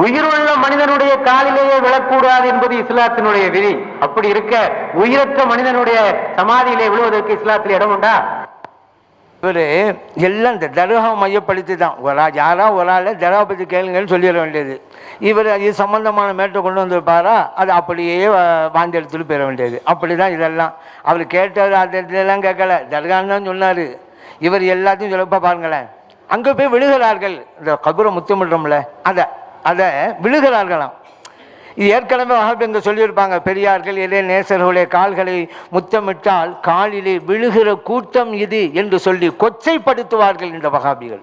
உயிருள்ள மனிதனுடைய காலிலேயே விழக்கூடாது என்பது இஸ்லாத்தினுடைய விதி. அப்படி இருக்க உயிரற்ற மனிதனுடைய சமாதியிலே விழுவதற்கு இஸ்லாத்தில் இடம் உண்டா? இவர் எல்லாம் இந்த தர்கா மையப்படுத்தி தான் ஒரு ஆள் யாரா ஒரு ஆள் தர்கா பற்றி கேளுங்கன்னு சொல்லிட வேண்டியது. இவர் இது சம்மந்தமான மேட்டை கொண்டு வந்திருப்பாரா அது அப்படியே வாந்தி எடுத்துட்டு போயிட வேண்டியது. அப்படி தான் இதெல்லாம். அவர் கேட்டார் அது இதெல்லாம் கேட்கல. தர்கான்னு தான் சொன்னார். இவர் எல்லாத்தையும் சொல்லப்பா பாருங்களேன். அங்கே போய் விழுகிறார்கள். இந்த கபூரை முத்தமிடுறோம்ல. அதை அதை விழுகிறார்களாம். இது ஏற்கனவே வகாபிங்க சொல்லியிருப்பாங்க பெரியார்கள் இளைய நேசர்களுடைய கால்களை முத்தமிட்டால் காலிலே விழுகிற கூட்டம் இது என்று சொல்லி கொச்சைப்படுத்துவார்கள் இந்த வகாபிகள்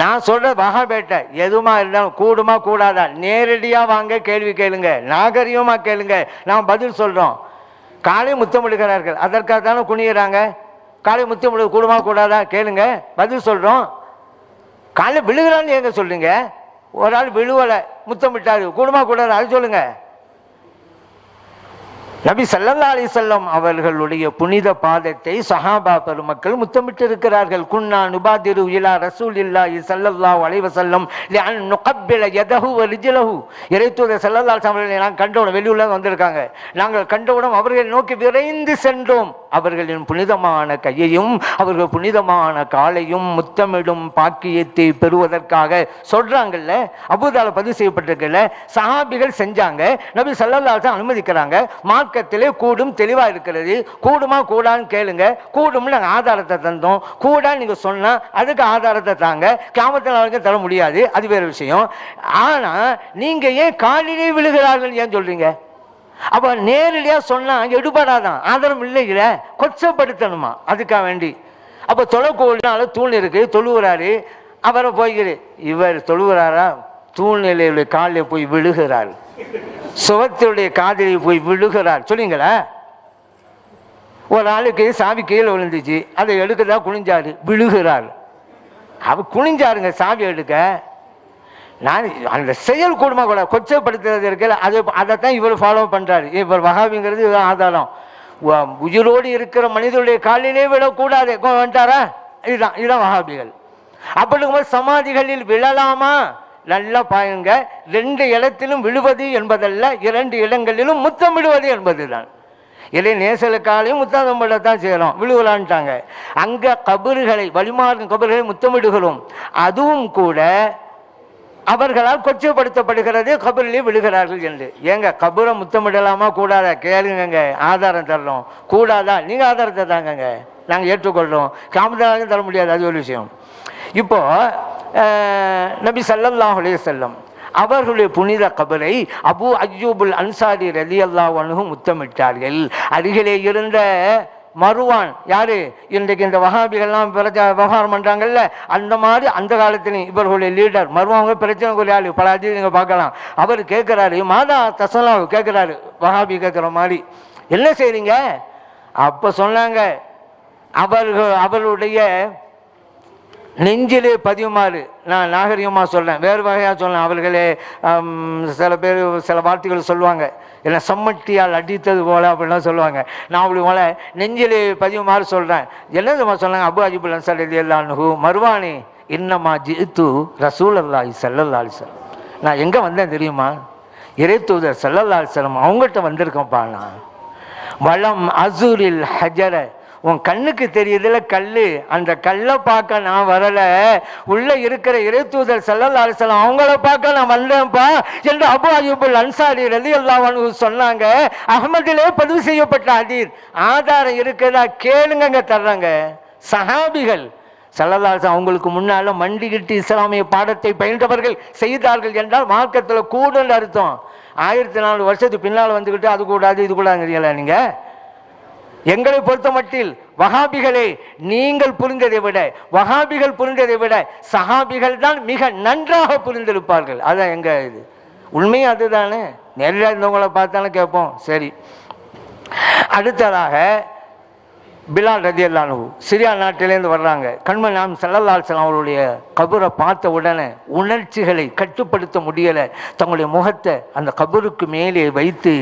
நான் சொல்கிற வகாபேட்டை எதுமா இருந்தாலும் கூடுமா கூடாதா? நேரடியாக வாங்க கேள்வி கேளுங்க. நாகரிகமாக கேளுங்க. நாம் பதில் சொல்கிறோம் காலை முத்தமிடுகிறார்கள். அதற்காக தானே குனிகிறாங்க காலை முத்தமிடு கூடுமா கூடாதா? கேளுங்க. பதில் சொல்கிறோம் காலை விழுகிறான்னு எங்கே சொல்லுங்கள் ஒரு ஆள் விழுவலை முத்தமிட்டாரு கூடுமா கூடாது? அது சொல்லுங்க. நபி சல்லல்லா அலி செல்லம் அவர்களுடைய புனித பாதத்தை சஹாபா பெருமக்கள் முத்தமிட்டு இருக்கிறார்கள் குன்னா நுபாதிரு இலா இல்லா ஸல்லல்லாஹு சல்லல்லா வளைவ செல்லம் நுகப்பில எதகு வ ரிஜ்லஹு. சல்லல்லா ஸல்லல்லாஹு நாங்கள் கண்டவுடன் வெளியுள்ள வந்திருக்காங்க. நாங்கள் கண்டவுடன் அவர்களை நோக்கி விரைந்து சென்றோம். அவர்களின் புனிதமான கையையும் அவர்கள் புனிதமான காலையும் முத்தமிடும் பாக்கியத்தை பெறுவதற்காக சொல்றாங்கல்ல அபுதால பதிவு செய்யப்பட்டிருக்கல சஹாபிகள் செஞ்சாங்க நபி ஸல்லல்லாஹு அனுமதிக்கிறாங்க மார்க்கத்திலே கூடும் தெளிவா இருக்கிறது கூடுமா கூடான்னு கேளுங்க கூடும்னு நாங்கள் ஆதாரத்தை தந்தோம் கூடா நீங்க சொன்னா அதுக்கு ஆதாரத்தை தாங்க கிராமத்தில் அவருக்கு தர முடியாது அது வேற விஷயம். ஆனா நீங்க ஏன் காலிலே விழுகிறார்கள் ஏன் சொல்றீங்க? அப்போ நேரடியாக சொன்னால் எடுபடாதான். ஆதாரம் இல்லைங்கிற கொச்சப்படுத்தணுமா? அதுக்காக வேண்டி. அப்போ தொலைக்கோடினால தூண் இருக்குது தொழுகிறாரு அவரை போய்கிறது இவர் தொழுகிறாரா தூழ்நிலையுடைய காலில் போய் விழுகிறார். சுவத்துடைய காதில் போய் விழுகிறார். சொல்லிங்களா. ஒரு ஆளுக்கு சாவி கீழே விழுந்துச்சு. அதை எடுக்கதா குனிஞ்சாரு விழுகிறார். அவர் குனிஞ்சாருங்க சாவி எடுக்க. நான் அந்த செயல் கூடுமா கூட கொச்சப்படுத்துறது இருக்குல்ல அது அதைத்தான் இவர் ஃபாலோ பண்ணுறாரு இவர் வகாபிங்கிறது இதுதான் ஆதாரம். உயிரோடு இருக்கிற மனிதனுடைய காலிலே விழக்கூடாது. வந்துட்டாரா? இதுதான் இதுதான் வகாபிகள் அப்படி இருக்கும்போது சமாதிகளில் விழலாமா? நல்லா பாருங்க. ரெண்டு இடத்திலும் விழுவது என்பதல்ல இரண்டு இடங்களிலும் முத்தமிடுவது என்பதுதான். இலை நேசலுக்காலையும் முத்தமிடத்தான் செய்யறோம். விழுவலான்ட்டாங்க அங்கே கபறுகளை வழிமாறும் கபறுகளை முத்தமிடுகிறோம். அதுவும் கூட அவர்களால் கொச்சப்படுத்தப்படுகிறது கபரிலே விழுகிறார்கள் என்று. ஏங்க கபரை முத்தமிடலாமா? கூடாதா? கேளுங்கங்க ஆதாரம் தரணும். கூடாதா? நீங்க ஆதாரத்தை தாங்கங்க. நாங்கள் ஏற்றுக்கொள்றோம். காமதாரம் தர முடியாது அது ஒரு விஷயம். இப்போ நபி ஸல்லல்லாஹு அலைஹி அவர்களுடைய புனித கபரை அபு அய்யூபுல் அன்சாரி ரலி அல்லாஹ் முத்தமிட்டார்கள். அருகிலே இருந்த மருவான் யாரு? இன்றைக்கு இந்த வகாபிகள்லாம் பிரச்சனை விவகாரம் பண்றாங்கல்ல அந்த மாதிரி அந்த காலத்திலையும் இவர்களுடைய லீடர் மருவாங்க பிரச்சனைக்குரிய ஆளு. பல அஜி பார்க்கலாம். அவர் கேட்கிறாரு மாதா தசலா கேட்கிறாரு. வகாபி கேட்குற மாதிரி என்ன செய்றீங்க? அப்ப சொன்னாங்க அவர்கள் அவருடைய நெஞ்சிலே பதியுமாறு நான் நாகரிகமாக சொல்கிறேன் வேறு வகையாக சொல்கிறேன் அவர்களே சில பேர் சில வார்த்தைகள் சொல்லுவாங்க. என்ன சம்மட்டியால் அடித்தது போல அப்படின்லாம் சொல்லுவாங்க. நான் அப்படி போல நெஞ்சிலே பதியுமாறு சொல்கிறேன் என்னதுமா சொன்னாங்க அபு அஜிபுல் அன்சார் எல்லான்னு மருவானி இன்னமா ஜித்து ரசூல் அல்லாஹி சல்லல்லா அலிசல்லம் நான் எங்கே வந்தேன் தெரியுமா? இறை தூதர் சல்லல்லா அலிசல்லம் அவங்ககிட்ட வந்திருக்கேன்ப்பா நான். வளம் அசூரில் ஹஜர உன் கண்ணுக்கு தெரியுதுல கல் அந்த கல்லை பார்க்க நான் வரலை. உள்ளே இருக்கிற இறைத்தூதர் செல்லல் அரசலம் அவங்கள பார்க்க நான் வந்தேன்ப்பா என்று அபு அயூபுல் அன்சாரி ரலி அல்லாஹ் சொன்னாங்க. அகமதிலே பதிவு செய்யப்பட்ட அதீர் ஆதாரம் இருக்குதா கேளுங்கங்க தர்றாங்க. சஹாபிகள் சல்லதாசன் அவங்களுக்கு முன்னால மண்டிகிட்டு இஸ்லாமிய பாடத்தை பயின்றவர்கள் செய்தார்கள் என்றால் மார்க்கத்தில் கூடுன்னு அர்த்தம். ஆயிரத்தி நாலு வருஷத்துக்கு பின்னால் வந்துக்கிட்டு அது கூடாது இது கூடாதுங்கிறீங்களா நீங்க? எங்களை பொறுத்த மட்டில் வகாபிகளே நீங்கள் புரிந்ததை விட வகாபிகள் புரிந்ததை விட சஹாபிகள் தான் மிக நன்றாக புரிந்திருப்பார்கள். அதான் எங்க இது? உண்மையும் அதுதானே? நேரில் இருந்தவங்கள பார்த்தாலும் கேட்போம். சரி. அடுத்ததாக பிலால் ரதி அல்லானு சிரியா நாட்டிலேருந்து வர்றாங்க. கண்மன் நாம் செல்லல்லால் அவருடைய கபரை பார்த்த உடனே உணர்ச்சிகளை கட்டுப்படுத்த முடியலை. தங்களுடைய முகத்தை அந்த கபருக்கு மேலே வைத்து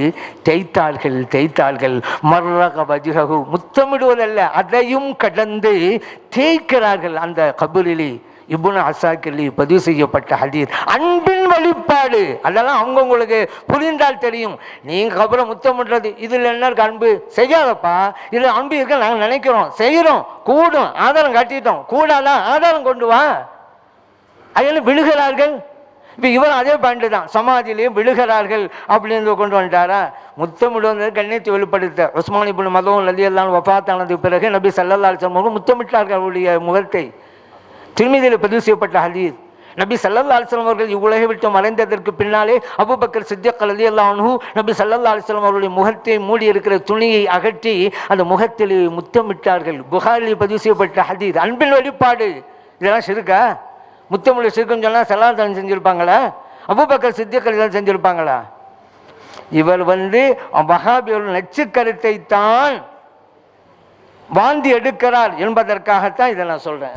தேய்த்தார்கள் தேய்த்தார்கள். மர்ரக வஜுககு முத்தமிடுவதல்ல அதையும் கடந்து தேய்க்கிறார்கள் அந்த கபரிலே. இப்னு அசாக்கிலி பதிவு செய்யப்பட்ட ஹதீர் அன்பின் வெளிப்பாடு அதெல்லாம் அவங்கவுங்களுக்கு புரிந்தால் தெரியும். நீங்க அப்புறம் முத்தம் பண்ணுறது இதில் என்ன இருக்குது அன்பு? செய்யாதப்பா. இதில் அன்பு இருக்க நாங்கள் நினைக்கிறோம். செய்கிறோம் கூடும். ஆதாரம் காட்டிட்டோம். கூடாதான் ஆதாரம் கொண்டு வா. அதில் விழுகிறார்கள். இப்போ இவர் அதே பாயிண்ட் தான். சமாதியிலையும் விழுகிறார்கள் அப்படின்னு கொண்டு வந்துட்டாரா? முத்தமிடுவது கண்ணியத்தை வெளிப்படுத்த. உஸ்மானி இப்னு மதம் நதி எல்லாம் பிறகு நபி சல்லல்லா அலிஸ்லாம் முத்தமிட்டார்கள் அவருடைய முகத்தை. திருமதியில் பதிவு செய்யப்பட்ட ஹதீஸ். நபி சல்லல்லா அலிஸ்லாம் அவர்கள் இவ்வுலகை விட்டு மறைந்ததற்கு பின்னாலே அபுபக்கர் சித்திக் ரலி அல்லாஹு நபி சல்லல்லா அலிஸ்லாம் அவருடைய முகத்தை மூடி இருக்கிற துணியை அகற்றி அந்த முகத்தில் முத்தமிட்டார்கள். புகாரில் பதிவு செய்யப்பட்ட ஹதீஸ். அன்பின் வெளிப்பாடு. இதெல்லாம் சிறுக்கா முத்தமிழ் சிறுக்குன்னு சொன்னால் சலாத்தன் செஞ்சுருப்பாங்களா? அபுபக்கர் சித்திக் தான் செஞ்சுருப்பாங்களா? இவர் வந்து வஹாபியோட நச்சு கருத்தை தான் வாந்தி எடுக்கிறார் என்பதற்காகத்தான் இதை நான் சொல்றேன்.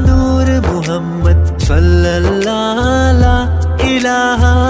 நூறு முகம்மது சொல்லல்லா இலாஹா.